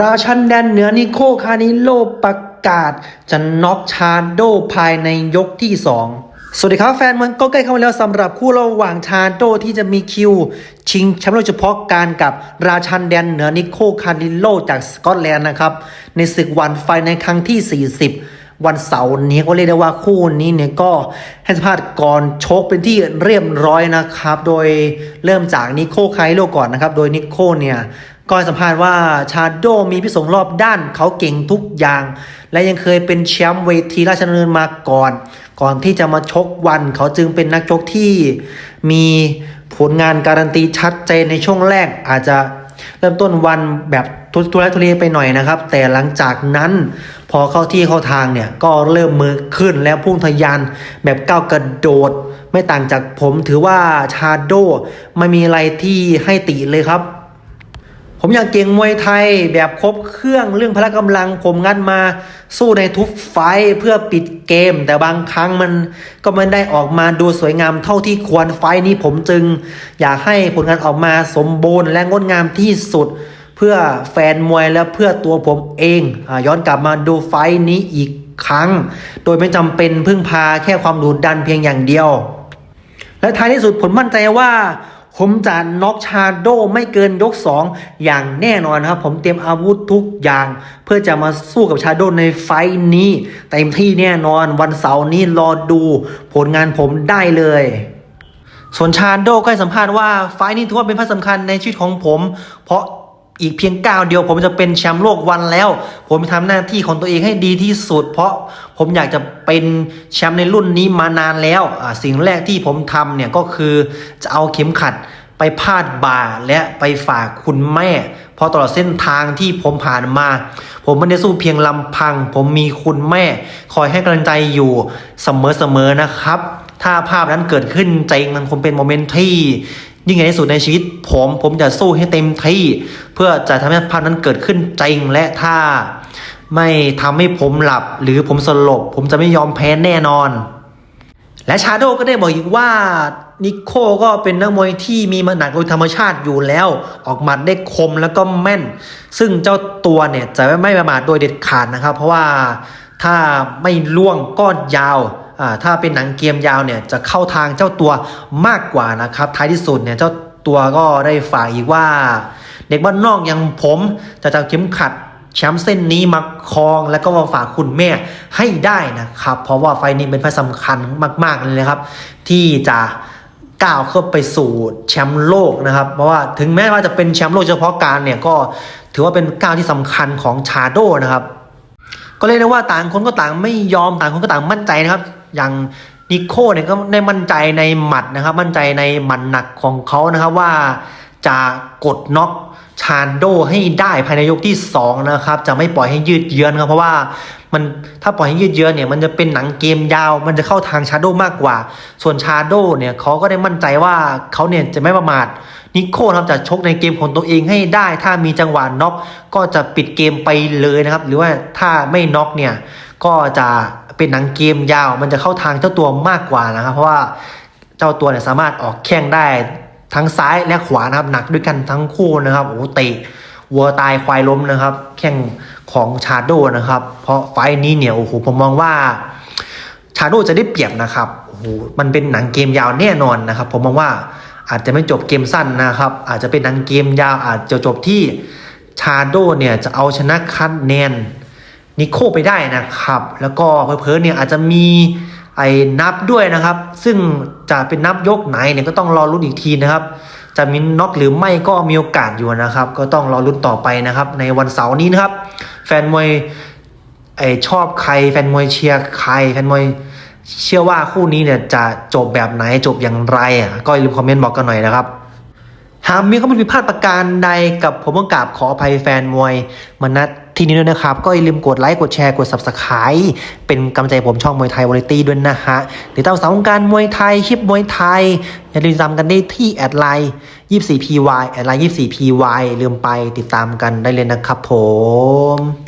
ราชันแดนเหนือนิโคคานิโลประกาศ จะน็อกชาโดภายในยกที่ 2 สวัสดีครับแฟนมันก็ใกล้เข้ามาแล้วสำหรับคู่ระหว่างชาโดที่จะมีคิว ชิงแชมป์โลกเฉพาะการกับราชันแดนเหนือนิโคคานิโลจากสกอตแลนด์นะครับ ในศึกวันไฟในครั้งที่ 40วันเสาร์นี้ก็เรียกได้ว่าคู่นี้เนี่ยก็ให้สัมภาษณ์ก่อนชกเป็นที่เรียบร้อยนะครับ โดยเริ่มจากนิโคคานิโลก่อนนะครับ โดยนิโคเนี่ย ก็ให้สัมภาษณ์ว่าชาโดมีพิสงรอบด้านเขาเก่งทุกอย่าง และยังเคยเป็นแชมป์เวทีราชดำเนินมาก่อน ก่อนที่จะมาชกวัน เขาจึงเป็นนักชกที่มีผลงานการันตีชัดเจนในช่วงแรกอาจจะเริ่มต้นวันแบบทุทุลักทุเลไปหน่อยนะครับ แต่หลังจากนั้นพอเข้าที่เข้าทางเนี่ย ก็เริ่มมือขึ้นแล้วพุ่งทะยานแบบก้าวกระโดด ไม่ต่างจากผมถือว่าชาโดไม่มีอะไรที่ให้ติเลยครับ ผมอยากเก่งมวยไทยแบบครบเครื่องเรื่องพละกำลัง ผมงัดมาสู้ในทุกไฟเพื่อปิดเกม แต่บางครั้งมันก็ไม่ได้ออกมาดูสวยงามเท่าที่ควรไฟนี้ผมจึง อยากให้ผลงานออกมาสมบูรณ์และงดงามที่สุด เพื่อแฟนมวยและเพื่อตัวผมเองอย้อนกลับมาดูไฟนี้อีกครั้ง โดยไม่จำเป็นพึ่งพาแค่ความดุดันเพียงอย่างเดียว และท้ายที่สุดผมมั่นใจว่า ผมจะน็อกชาโดไม่เกินยก 2 อย่างแน่นอนครับ ผมเตรียมอาวุธทุกอย่าง เพื่อจะมาสู้กับชาโดในไฟท์นี้เต็มที่แน่นอนวันเสาร์นี้รอดูผลงานผมได้เลยส่วนชาโดก็ให้สัมภาษณ์ว่าไฟท์นี้ถือว่าเป็นพระสำคัญในชีวิตของผม เพราะ อีกเพียงก้าวเดียว ผมจะเป็นแชมป์โลกวันแล้ว ผมทำหน้าที่ของตัวเองให้ดีที่สุด เพราะผมอยากจะเป็นแชมป์ในรุ่นนี้มานานแล้วอ่าสิ่งแรกที่ผมทำเนี่ยก็คือจะเอาเข็มขัดไปพาดบ่าและไปฝากคุณแม่ เพราะตลอดเส้นทางที่ผมผ่านมา ผมไม่ได้สู้เพียงลำพัง ผมมีคุณแม่ คอยให้กำลังใจอยู่เสมอๆนะครับ ถ้าภาพนั้นเกิดขึ้นจริงมันคงเป็นโมเมนต์ที่ ยิ่งใหญ่ที่สุดในชีวิต ผมผมจะสู้ให้เต็มที่ เพื่อจะทำให้ภาพนั้นเกิดขึ้นจริงและถ้า ไม่ทำให้ผมหลับ หรือผมสลบ ผมจะไม่ยอมแพ้แน่นอน และชาโดก็ได้บอกอีกว่านิโคก็เป็นนักมวยที่มีมันหนักโดยธรรมชาติอยู่แล้ว ออกหมัดได้คมแล้วก็แม่น ซึ่งเจ้าตัวเนี่ยจะไม่ประมาทโดยเด็ดขาดนะครับ เพราะว่าถ้าไม่ล่วงก้อนยาว ถ้าเป็นหนังเกมยาวเนี่ยจะเข้าทางเจ้าตัวมากกว่านะครับ ท้ายที่สุดเนี่ยเจ้าตัวก็ได้ฝากอีกว่า เด็กบ้านนอกอย่างผมจะจะเข็มขัดแชมป์เส้นนี้มาครองแล้วก็มาฝากคุณแม่ให้ได้นะครับ เพราะว่าไฟนี้เป็นไฟสำคัญมาก ๆ เลยนะครับ ที่จะก้าวเข้าไปสู่แชมป์โลกนะครับ เพราะว่าถึงแม้ว่าจะเป็นแชมป์โลกเฉพาะการเนี่ยก็ถือว่าเป็นก้าวที่สำคัญของชาโดนะครับ ก็เรียกได้ว่าต่างคนก็ต่างไม่ยอมต่างคนก็ต่างมั่นใจนะครับ อย่างนิโคเนี่ยก็ได้มั่นใจในหมัดนะครับ มั่นใจในหมัดหนักของเขานะครับว่าจะกดน็อกชาโดให้ได้ภายในยกที่สองนะครับ จะไม่ปล่อยให้ยืดเยื้อนครับเพราะว่ามันถ้าปล่อยให้ยืดเยื้อนเนี่ยมันจะเป็นหนังเกมยาว มันจะเข้าทางชาโดมากกว่า ส่วนชาโดเนี่ยเขาก็ได้มั่นใจว่าเขาเนี่ยจะไม่ประมาทนิโคนะครับจะชกในเกมของตัวเองให้ได้ ถ้ามีจังหวะน็อกก็จะปิดเกมไปเลยนะครับ หรือว่าถ้าไม่น็อกเนี่ยก็จะ เป็นหนังเกมยาว มันจะเข้าทางเจ้าตัวมากกว่านะครับ เพราะว่าเจ้าตัวเนี่ยสามารถออกแข้งได้ทั้งซ้ายและขวานะครับหนักด้วยกันทั้งคู่นะครับโอ้โหเตะวัวตายควายล้มนะครับ แข้งของชาโดนะครับ เพราะไฟล์นี้เนี่ยโอ้โหผมมองว่าชาโดจะได้เปรียบนะครับโอ้โหมันเป็นหนังเกมยาวแน่นอนนะครับ ผมมองว่าอาจจะไม่จบเกมสั้นนะครับ อาจจะเป็นหนังเกมยาวอาจจะจบที่ชาโดเนี่ยจะเอาชนะคะแนน นิโคไปได้นะครับ แล้วก็เพอๆเนี่ยอาจจะมีไอ้นับด้วยนะครับ ซึ่งจะเป็นนับยกไหนเนี่ยก็ต้องรอรุ้นอีกทีนะครับ จะมีน็อกหรือไม่ก็มีโอกาสอยู่นะครับ ก็ต้องรอรุ้นต่อไปนะครับ ในวันเสาร์นี้นะครับ แฟนมวยไอชอบใครแฟนมวยเชียร์ใครแฟนมวยเชื่อว่าคู่นี้เนี่ยจะจบแบบไหนจบอย่างไรอะก็อย่าลืมคอมเมนต์บอกกันหน่อยนะครับหากมีข้อมูลผิดพลาดประการใดกับผมต้องกราบขออภัยแฟนมวยมาณ ที่นี้ด้วยนะครับ ก็อย่าลืมกดไลค์กดแชร์กด subscribe เป็นกำลังใจผมช่องมวยไทยวอลิตี้ด้วยนะฮะติดตามสาวงการมวยไทยคลิปมวยไทย อย่าลืมติดตามกันได้ที่แอดไลน์ 24py แอดไลน์ 24py ลืมไปติดตามกันได้เลยนะครับผม